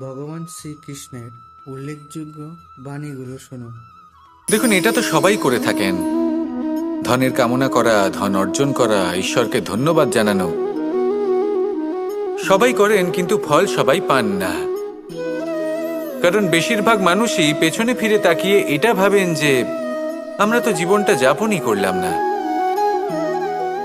ভগবান শ্রীকৃষ্ণের উল্লেখযোগ্য বাণীগুলো শুনুন। দেখুন, এটা তো সবাই করে থাকেন। ধনের কামনা করা, ধন অর্জন করা, ঈশ্বরকে ধন্যবাদ জানানো। সবাই করেন, কিন্তু ফল সবাই পান না। কারণ বেশিরভাগ মানুষই পেছনে ফিরে তাকিয়ে এটা ভাবেন যে, আমরা তো জীবনটা যাপনই করলাম না।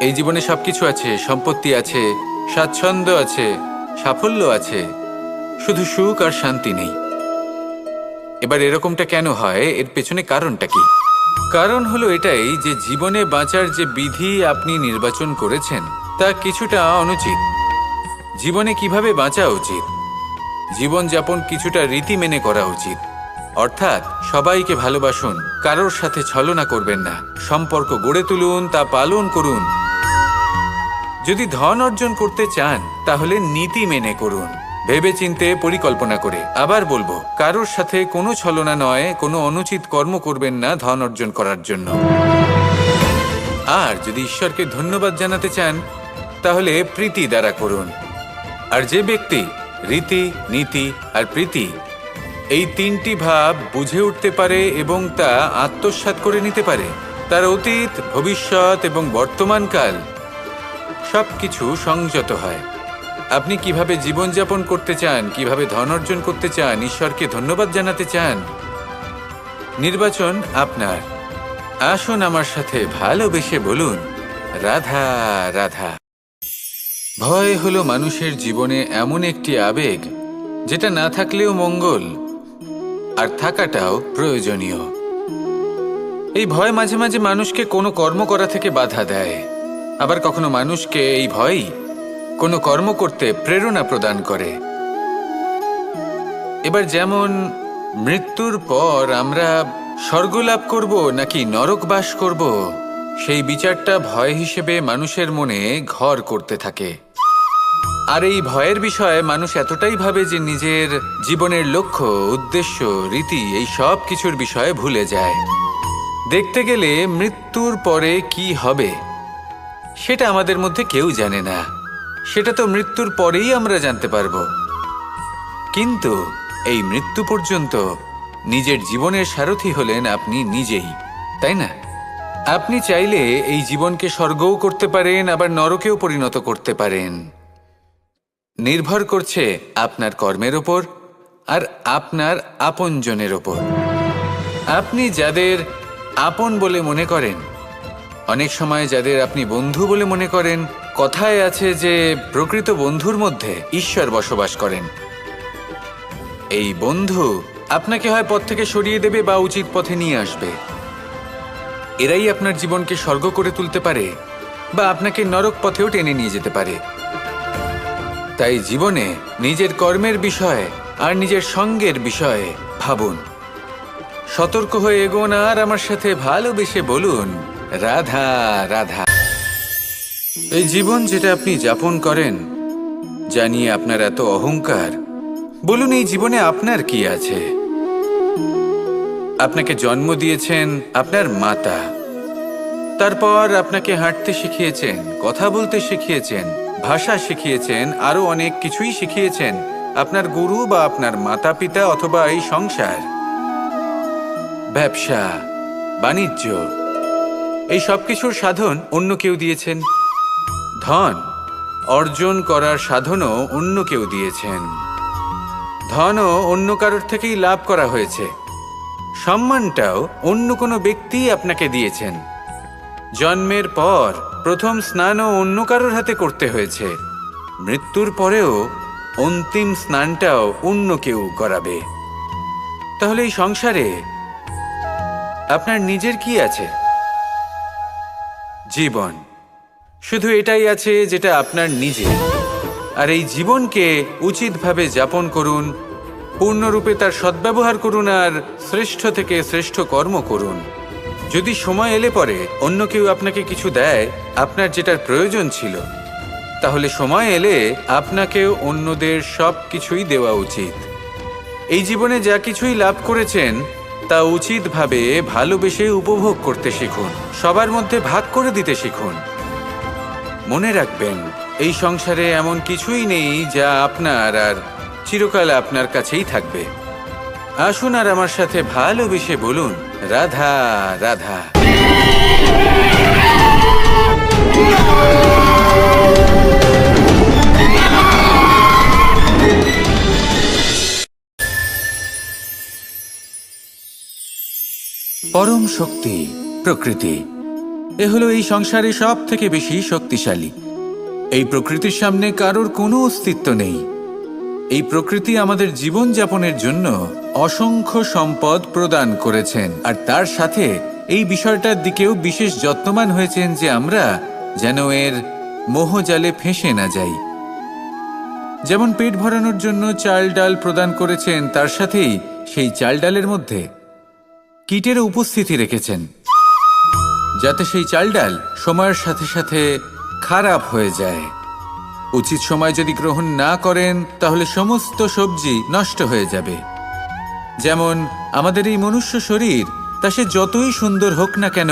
এই জীবনে সবকিছু আছে, সম্পত্তি আছে, স্বাচ্ছন্দ্য আছে, সাফল্য আছে। শুধু সুখ আর শান্তি নেই। এবার এরকমটা কেন হয়? এর পেছনে কারণটা কি? কারণ হলো এটাই যে জীবনে বাঁচার যে বিধি আপনি নির্বাচন করেছেন, তা কিছুটা অনুচিত। জীবনে কীভাবে বাঁচা উচিত? জীবনযাপন কিছুটা রীতি মেনে করা উচিত। অর্থাৎ সবাইকে ভালোবাসুন, কারোর সাথে ছলনা করবেন না। সম্পর্ক গড়ে তুলুন, তা পালন করুন। যদি ধন অর্জন করতে চান, তাহলে নীতি মেনে করুন। ভেবেচিন্তে পরিকল্পনা করে। আবার বলব, কারোর সাথে কোনো ছলনা নয়, কোনো অনুচিত কর্ম করবেন না ধন অর্জন করার জন্য। আর যদি ঈশ্বরকে ধন্যবাদ জানাতে চান, তাহলে প্রীতি দ্বারা করুন। আর যে ব্যক্তি রীতি, নীতি আর প্রীতি, এই তিনটি ভাব বুঝে উঠতে পারে এবং তা আত্মসাৎ করে নিতে পারে, তার অতীত, ভবিষ্যৎ এবং বর্তমানকাল সবকিছু সংযত হয়। আপনি কীভাবে জীবনযাপন করতে চান, কীভাবে ধন অর্জন করতে চান, ঈশ্বরকে ধন্যবাদ জানাতে চান? নির্বাচন আপনার। আসুন আমার সাথে ভালোবেসে বলুন, রাধা রাধা। ভয় হলো মানুষের জীবনে এমন একটি আবেগ, যেটা না থাকলেও মঙ্গল, আর থাকাটাও প্রয়োজনীয়। এই ভয় মাঝে মাঝে মানুষকে কোনো কর্ম করা থেকে বাধা দেয়। আবার কখনো মানুষকে এই ভয়ই কোনো কর্ম করতে প্রেরণা প্রদান করে। এবার যেমন মৃত্যুর পর আমরা স্বর্গলাভ করব নাকি নরক বাস করব, সেই বিচারটা ভয় হিসেবে মানুষের মনে ঘর করতে থাকে। আর এই ভয়ের বিষয়ে মানুষ এতটাই ভাবে যে নিজের জীবনের লক্ষ্য, উদ্দেশ্য, রীতি, এই সব কিছুর বিষয়ে ভুলে যায়। দেখতে গেলে মৃত্যুর পরে কি হবে, সেটা আমাদের মধ্যে কেউ জানে না। সেটা তো মৃত্যুর পরেই আমরা জানতে পারব। কিন্তু এই মৃত্যু পর্যন্ত নিজের জীবনের সারথি হলেন আপনি নিজেই, তাই না? আপনি চাইলে এই জীবনকে স্বর্গও করতে পারেন, আবার নরকেও পরিণত করতে পারেন। নির্ভর করছে আপনার কর্মের ওপর আর আপনার আপনজনের ওপর। আপনি যাদের আপন বলে মনে করেন, অনেক সময় যাদের আপনি বন্ধু বলে মনে করেন কথায় আছে যে, প্রকৃত বন্ধুর মধ্যে ঈশ্বর বসবাস করেন। এই বন্ধু আপনাকে হয় পথ থেকে সরিয়ে দেবে বা উচিত পথে নিয়ে আসবে। এরাই আপনার জীবনকে স্বর্গ করে তুলতে পারে বা আপনাকে নরক পথেও টেনে নিয়ে যেতে পারে। তাই জীবনে নিজের কর্মের বিষয়ে আর নিজের সঙ্গের বিষয়ে ভাবুন। সতর্ক হয়ে এগোন আর আমার সাথে ভালোবেসে বলুন, রাধা রাধা। এই জীবন যেটা আপনি যাপন করেন জানিয়ে আপনার এত অহংকার, বলুন এই জীবনে আপনার কি আছে? আপনাকে জন্ম দিয়েছেন আপনার মাতা, তারপর আপনাকে হাঁটতে শিখিয়েছেন, কথা বলতে শিখিয়েছেন, ভাষা শিখিয়েছেন, আরও অনেক কিছুই শিখিয়েছেন, আপনার গুরু বা আপনার মাতা পিতা অথবা এই সংসার। ব্যবসা, বাণিজ্য, এই সব কিছুর সাধন অন্য কেউ দিয়েছেন। ধন অর্জন করার সাধনও অন্য কেউ দিয়েছেন। ধনও অন্য কারোর থেকেই লাভ করা হয়েছে। সম্মানটাও অন্য কোনো ব্যক্তি আপনাকে দিয়েছেন। জন্মের পর প্রথম স্নানও অন্য কারোর হাতে করতে হয়েছে। মৃত্যুর পরেও অন্তিম স্নানটাও অন্য কেউ করাবে। তাহলে এই সংসারে আপনার নিজের কি আছে? জীবন। শুধু এটাই আছে যেটা আপনার নিজের আর এই জীবনকে উচিতভাবে যাপন করুন, পূর্ণরূপে তার সদ্ব্যবহার করুন আর শ্রেষ্ঠ থেকে শ্রেষ্ঠ কর্ম করুন। যদি সময় এলে পরে অন্য কেউ আপনাকে কিছু দেয়, আপনার যেটার প্রয়োজন ছিল, তাহলে সময় এলে আপনাকেও অন্যদের সব কিছুই দেওয়া উচিত। এই জীবনে যা কিছুই লাভ করেছেন, তা উচিতভাবে ভালোবেসে উপভোগ করতে শিখুন, সবার মধ্যে ভাগ করে দিতে শিখুন। মনে রাখবেন, এই সংসারে এমন কিছুই নেই যা আপনার আর চিরকাল আপনার কাছেই থাকবে। আসুন আর আমার সাথে ভালোবেসে বলুন, রাধা রাধা। পরম শক্তি, প্রকৃতি। এ হলো এই সংসারে সব থেকে বেশি শক্তিশালী। এই প্রকৃতির সামনে কারোর কোনো অস্তিত্ব নেই। এই প্রকৃতি আমাদের জীবন যাপনের জন্য অসংখ্য সম্পদ প্রদান করেছেন। আর তার সাথে এই বিষয়টার দিকেও বিশেষ যত্নবান হয়েছেন যে আমরা যেন এর মোহজালে ফেঁসে না যাই। যেমন পেট ভরানোর জন্য চাল ডাল প্রদান করেছেন, তার সাথেই সেই চাল ডালের মধ্যে কীটের উপস্থিতি রেখেছেন। যাতে সেই চাল ডাল সময়ের সাথে সাথে খারাপ হয়ে যায়। উচিত সময় যদি গ্রহণ না করেন, তাহলে সমস্ত সবজি নষ্ট হয়ে যাবে। যেমন আমাদের এই মনুষ্য শরীর, তা সে যতই সুন্দর হোক না কেন,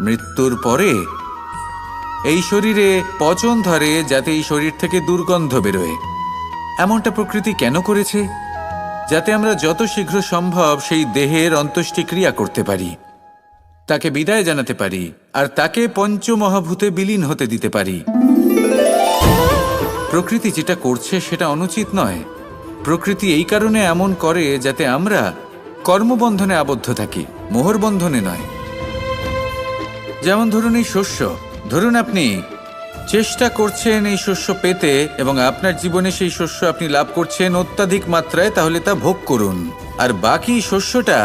মৃত্যুর পরে এই শরীরে পচন ধরে যাতে এই শরীর থেকে দুর্গন্ধ বেরোয়। এমনটা প্রকৃতি কেন করেছে? যাতে আমরা যত শীঘ্র সম্ভব সেই দেহের অন্ত্যেষ্টিক্রিয়া করতে পারি। তাকে বিদায় জানাতে পারি, আর তাকে পঞ্চমহাভূতে বিলীন হতে দিতে পারি। প্রকৃতি যেটা করছে সেটা অনুচিত নয়। প্রকৃতি এই কারণে এমন করে যাতে আমরা কর্মবন্ধনে আবদ্ধ থাকি, মোহর বন্ধনে নয়। যেমন ধরুন এই শস্য, ধরুন আপনি চেষ্টা করছেন এই শস্য পেতে এবং আপনার জীবনে সেই শস্য আপনি লাভ করছেন অত্যাধিক মাত্রায়, তাহলে তা ভোগ করুন। আর বাকি শস্যটা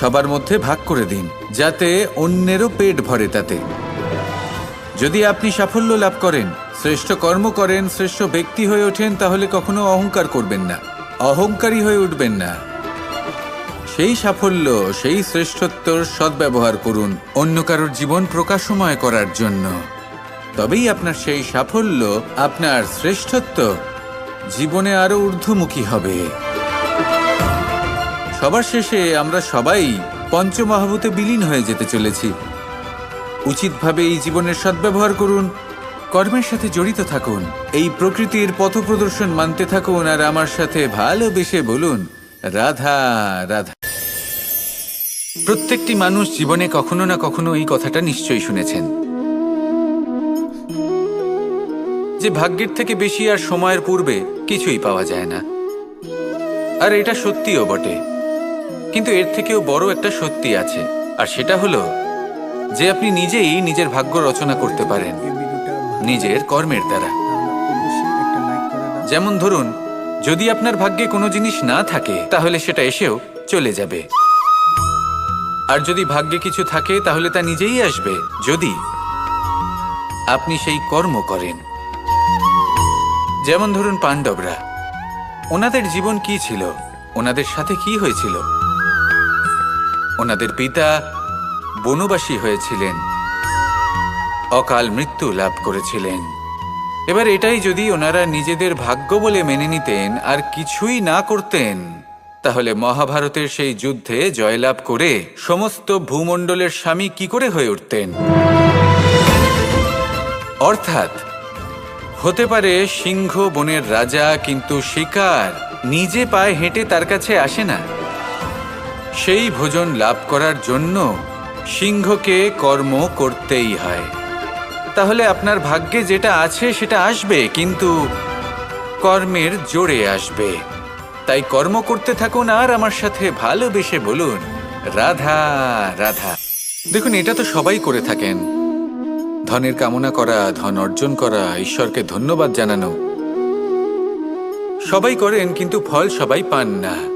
সবার মধ্যে ভাগ করে দিন, যাতে অন্যেরও পেট ভরে তাতে। যদি আপনি সাফল্য লাভ করেন, শ্রেষ্ঠ কর্ম করেন, শ্রেষ্ঠ ব্যক্তি হয়ে ওঠেন, তাহলে কখনো অহংকার করবেন না। অহংকারী হয়ে উঠবেন না। সেই সাফল্য, সেই শ্রেষ্ঠত্বর সদ্ব্যবহার করুন অন্য কারোর জীবন প্রকাশময় করার জন্য। তবেই আপনার সেই সাফল্য, আপনার শ্রেষ্ঠত্ব জীবনে আরও ঊর্ধ্বমুখী হবে। সবার শেষে আমরা সবাই পঞ্চমহাভূতে বিলীন হয়ে যেতে চলেছি। উচিতভাবে এই জীবনের সদ্ব্যবহার করুন, কর্মের সাথে জড়িত থাকুন, এই প্রকৃতির পথপ্রদর্শন মানতে থাকুন, আর আমার সাথে ভালোবেসে বলুন, রাধা রাধা। প্রত্যেকটি মানুষ জীবনে কখনো না কখনো এই কথাটা নিশ্চয়ই শুনেছেন। যে ভাগ্যের থেকে বেশি আর সময়ের পূর্বে কিছুই পাওয়া যায় না। আর এটা সত্যিও বটে। কিন্তু এর থেকেও বড় একটা সত্যি আছে, আর সেটা হলো যে আপনি নিজেই নিজের ভাগ্য রচনা করতে পারেন, নিজের কর্মের দ্বারা। যেমন ধরুন, যদি আপনার ভাগ্যে কোনো জিনিস না থাকে, তাহলে সেটা এসেও চলে যাবে। আর যদি ভাগ্যে কিছু থাকে, তাহলে তা নিজেই আসবে, যদি আপনি সেই কর্ম করেন। যেমন ধরুন পাণ্ডবরা, ওনাদের জীবন কি ছিল? ওনাদের সাথে কি হয়েছিল? ওনাদের পিতা বনবাসী হয়েছিলেন। অকাল মৃত্যু লাভ করেছিলেন। এবার এটাই যদি ওনারা নিজেদের ভাগ্য বলে মেনে নিতেন আর কিছুই না করতেন, তাহলে মহাভারতের সেই যুদ্ধে জয়লাভ করে সমস্ত ভূমণ্ডলের স্বামী কি করে হয়ে উঠতেন? অর্থাৎ, হতে পারে সিংহ বনের রাজা কিন্তু শিকার, নিজে পায়ে হেঁটে তার কাছে আসে না। সেই ভোজন লাভ করার জন্য সিংহকে কর্ম করতেই হয়। তাহলে আপনার ভাগ্যে যেটা আছে সেটা আসবে, কিন্তু কর্মের জোরে আসবে। তাই কর্ম করতে থাকুন আর আমার সাথে ভালোবেসে বলুন, রাধা রাধা। দেখুন, এটা তো সবাই করে থাকেন। ধনের কামনা করা, ধন অর্জন করা, ঈশ্বরকে ধন্যবাদ জানানো। সবাই করেন, কিন্তু ফল সবাই পান না।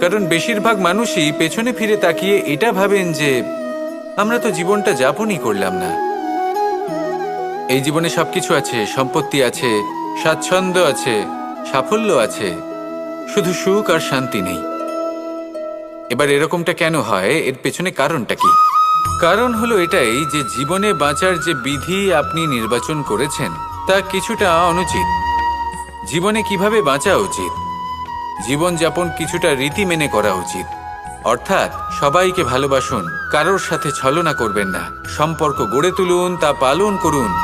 কারণ বেশিরভাগ মানুষই পেছনে ফিরে তাকিয়ে এটা ভাবেন যে, আমরা তো জীবনটা যাপনই করলাম না। এই জীবনে সবকিছু আছে, সম্পত্তি আছে, স্বাচ্ছন্দ্য আছে, সাফল্য আছে, শুধু সুখ আর শান্তি নেই। এবার এরকমটা কেন হয়? এর পেছনে কারণটা কি? কারণ হলো এটাই যে জীবনে বাঁচার যে বিধি আপনি নির্বাচন করেছেন, তা কিছুটা অনুচিত। জীবনে কীভাবে বাঁচা উচিত? জীবনযাপন কিছুটা রীতি মেনে করা উচিত। অর্থাৎ, সবাইকে ভালোবাসুন, কারোর সাথে ছলনা করবেন না। সম্পর্ক গড়ে তুলুন, তা পালন করুন।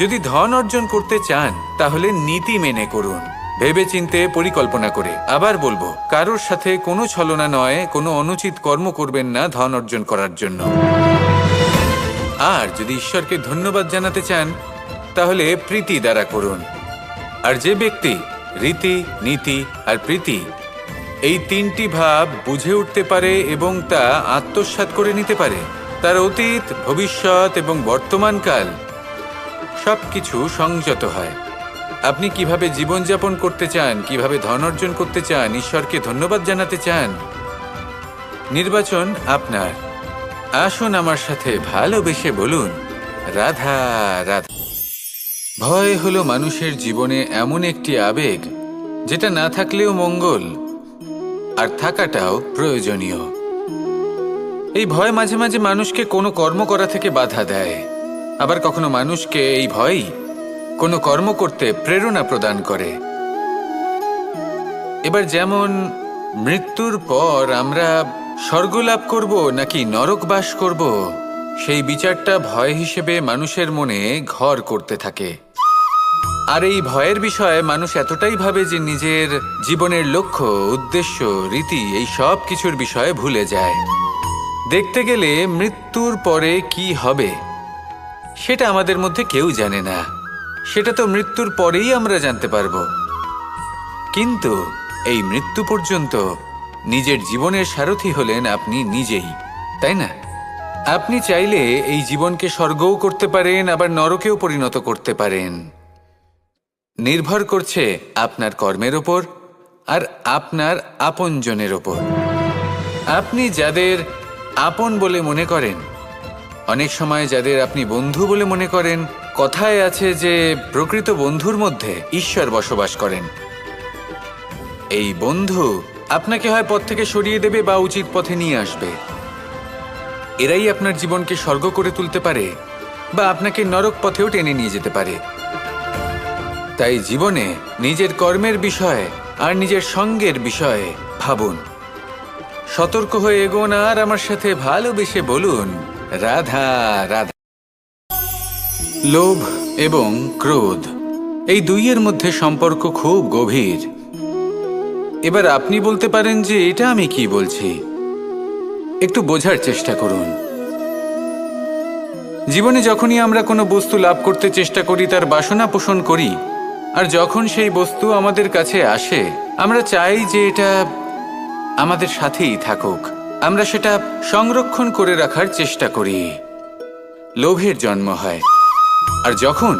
যদি ধন অর্জন করতে চান, তাহলে নীতি মেনে করুন। ভেবেচিন্তে পরিকল্পনা করে। আবার বলব, কারোর সাথে কোনো ছলনা নয়, কোনো অনুচিত কর্ম করবেন না ধন অর্জন করার জন্য। আর যদি ঈশ্বরকে ধন্যবাদ জানাতে চান, তাহলে প্রীতি দ্বারা করুন। আর যে ব্যক্তি রীতি, নীতি আর প্রীতি। এই তিনটি ভাব বুঝে উঠতে পারে এবং তা আত্মসাৎ করে নিতে পারে। তার অতীত, ভবিষ্যৎ এবং বর্তমানকাল সবকিছু সংযত হয়। আপনি কীভাবে জীবনযাপন করতে চান, কীভাবে ধন অর্জন করতে চান, ঈশ্বরকে ধন্যবাদ জানাতে চান? নির্বাচন আপনার। আসুন আমার সাথে ভালোবেসে বলুন, রাধা রাধা। ভয় হলো মানুষের জীবনে এমন একটি আবেগ, যেটা না থাকলেও মঙ্গল, আর থাকাটাও প্রয়োজনীয়। এই ভয় মাঝে মাঝে মানুষকে কোনো কর্ম করা থেকে বাধা দেয়। আবার কখনো মানুষকে এই ভয়ই কোনো কর্ম করতে প্রেরণা প্রদান করে। এবার যেমন মৃত্যুর পর আমরা স্বর্গলাভ করব নাকি নরক বাস করব সেই বিচারটা ভয় হিসেবে মানুষের মনে ঘর করতে থাকে। আর এই ভয়ের বিষয়ে মানুষ এতটাই ভাবে যে নিজের জীবনের লক্ষ্য, উদ্দেশ্য, রীতি এই সব কিছুর বিষয়ে ভুলে যায়। দেখতে গেলে মৃত্যুর পরে কি হবে, সেটা আমাদের মধ্যে কেউ জানে না। সেটা তো মৃত্যুর পরেই আমরা জানতে পারব। কিন্তু এই মৃত্যু পর্যন্ত নিজের জীবনের সারথি হলেন আপনি নিজেই, তাই না? আপনি চাইলে এই জীবনকে স্বর্গও করতে পারেন, আবার নরকেও পরিণত করতে পারেন। নির্ভর করছে আপনার কর্মের ওপর আর আপনার আপনজনের ওপর। আপনি যাদের আপন বলে মনে করেন, অনেক সময় যাদের আপনি বন্ধু বলে মনে করেন, কথায় আছে যে প্রকৃত বন্ধুর মধ্যে ঈশ্বর বসবাস করেন। এই বন্ধু আপনাকে হয় পথ থেকে সরিয়ে দেবে বা উচিত পথে নিয়ে আসবে। এরাই আপনার জীবনকে স্বর্গ করে তুলতে পারে বা আপনাকে নরক পথেও টেনে নিয়ে যেতে পারে। তাই জীবনে নিজের কর্মের বিষয়ে আর নিজের সঙ্গের বিষয়ে ভাবুন। সতর্ক হয়ে এগোন আর আমার সাথে ভালোবেসে বলুন, রাধা রাধা। লোভ এবং ক্রোধ, এই দুইয়ের মধ্যে সম্পর্ক খুব গভীর। এবার আপনি বলতে পারেন যে এটা আমি কি বলছি। একটু বোঝার চেষ্টা করুন। জীবনে যখনই আমরা কোনো বস্তু লাভ করতে চেষ্টা করি, তার বাসনা পোষণ করি, আর যখন সেই বস্তু আমাদের কাছে আসে, আমরা চাই যে এটা আমাদের সাথেই থাকুক। আমরা সেটা সংরক্ষণ করে রাখার চেষ্টা করি। লোভের জন্ম হয়। আর যখন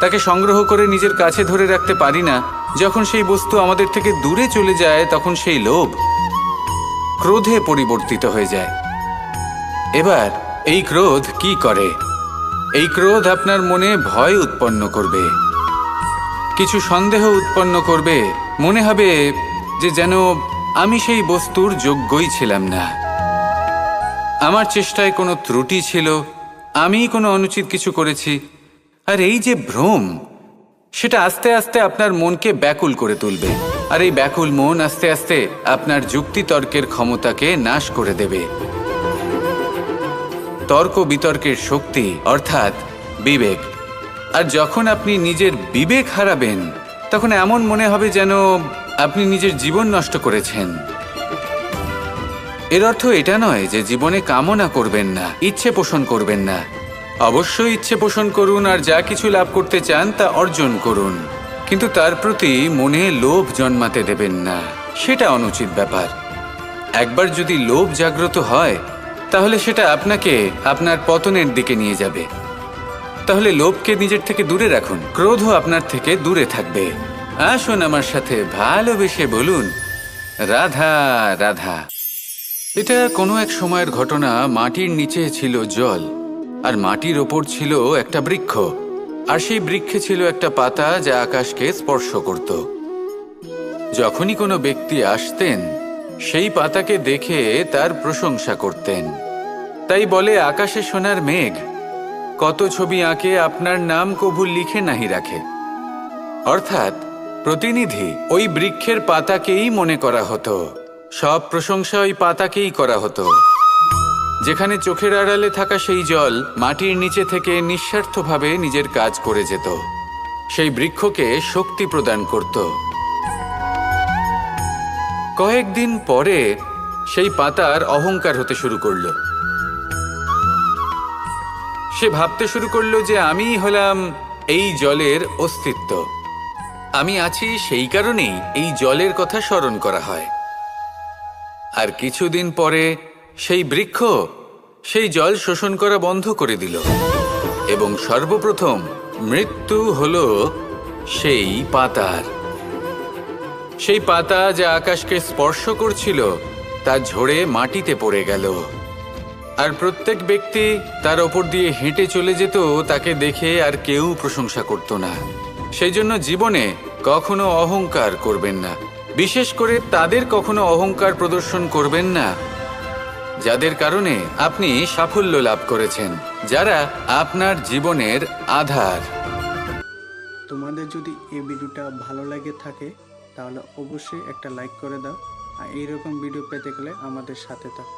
তাকে সংগ্রহ করে নিজের কাছে ধরে রাখতে পারি না, যখন সেই বস্তু আমাদের থেকে দূরে চলে যায়, তখন সেই লোভ ক্রোধে পরিবর্তিত হয়ে যায়। এবার, এই ক্রোধ কি করে? এই ক্রোধ আপনার মনে ভয় উৎপন্ন করবে। কিছু সন্দেহ উৎপন্ন করবে। মনে হবে যে যেন আমি সেই বস্তুর যোগ্যই ছিলাম না। আমার চেষ্টায় কোনো ত্রুটি ছিল, আমি কোনো অনুচিত কিছু করেছি। আর এই যে ভ্রম, সেটা আস্তে আস্তে আপনার মনকে ব্যাকুল করে তুলবে। আর এই ব্যাকুল মন, আস্তে আস্তে। আপনার যুক্তিতর্কের ক্ষমতাকে নাশ করে দেবে। তর্ক বিতর্কের শক্তি, অর্থাৎ বিবেক। আর যখন আপনি নিজের বিবেক হারাবেন, তখন এমন মনে হবে যেন আপনি নিজের জীবন নষ্ট করেছেন। এর অর্থ এটা নয় যে জীবনে কামনা করবেন না, ইচ্ছে পোষণ করবেন না। অবশ্যই ইচ্ছে পোষণ করুন আর যা কিছু লাভ করতে চান তা অর্জন করুন। কিন্তু তার প্রতি মনে লোভ জন্মাতে দেবেন না। সেটা অনুচিত ব্যাপার। একবার যদি লোভ জাগ্রত হয়, তাহলে সেটা আপনাকে আপনার পতনের দিকে নিয়ে যাবে। তাহলে লোভকে নিজের থেকে দূরে রাখুন। ক্রোধও আপনার থেকে দূরে থাকবে। আসুন আমার সাথে ভালোবেসে বলুন, রাধা রাধা। এটা কোনো এক সময়ের ঘটনা, মাটির নিচে ছিল জল, আর মাটির ওপর ছিল একটা বৃক্ষ। আর সেই বৃক্ষে ছিল একটা পাতা যা আকাশকে স্পর্শ করত। যখনই কোনো ব্যক্তি আসতেন, সেই পাতাকে দেখে তার প্রশংসা করতেন। তাই বলে, আকাশে সোনার মেঘ, কত ছবি আঁকে আপনার নাম কবু লিখে নাহি রাখে। অর্থাৎ, প্রতিনিধি ওই বৃক্ষের পাতাকেই মনে করা হতো। সব প্রশংসা ওই পাতাকেই করা হতো। যেখানে চোখের আড়ালে থাকা সেই জল মাটির নিচে থেকে নিঃস্বার্থভাবে নিজের কাজ করে যেত। সেই বৃক্ষকে শক্তি প্রদান করত। কয়েকদিন পরে সেই পাতার অহংকার হতে শুরু করল। সে ভাবতে শুরু করল যে আমিই হলাম এই জলের অস্তিত্ব। আমি আছি সেই কারণেই এই জলের কথা স্মরণ করা হয়। আর কিছুদিন পরে সেই বৃক্ষ সেই জল শোষণ করা বন্ধ করে দিল। এবং সর্বপ্রথম মৃত্যু হল সেই পাতার। সেই পাতা যা আকাশকে স্পর্শ করছিল, তা ঝরে মাটিতে পড়ে গেল। আর প্রত্যেক ব্যক্তি তার ওপর দিয়ে হেঁটে চলে যেত, তাকে দেখে আর কেউ প্রশংসা করত না। সেই জন্য জীবনে কখনো অহংকার করবেন না। বিশেষ করে তাদের কখনো অহংকার প্রদর্শন করবেন না। যাদের কারণে আপনি সাফল্য লাভ করেছেন, যারা আপনার জীবনের আধার। তোমাদের যদি এই ভিডিওটা ভালো লাগে থাকে, তাহলে অবশ্যই একটা লাইক করে দাও, আর এইরকম ভিডিও পেতে গেলে আমাদের সাথে থাকো।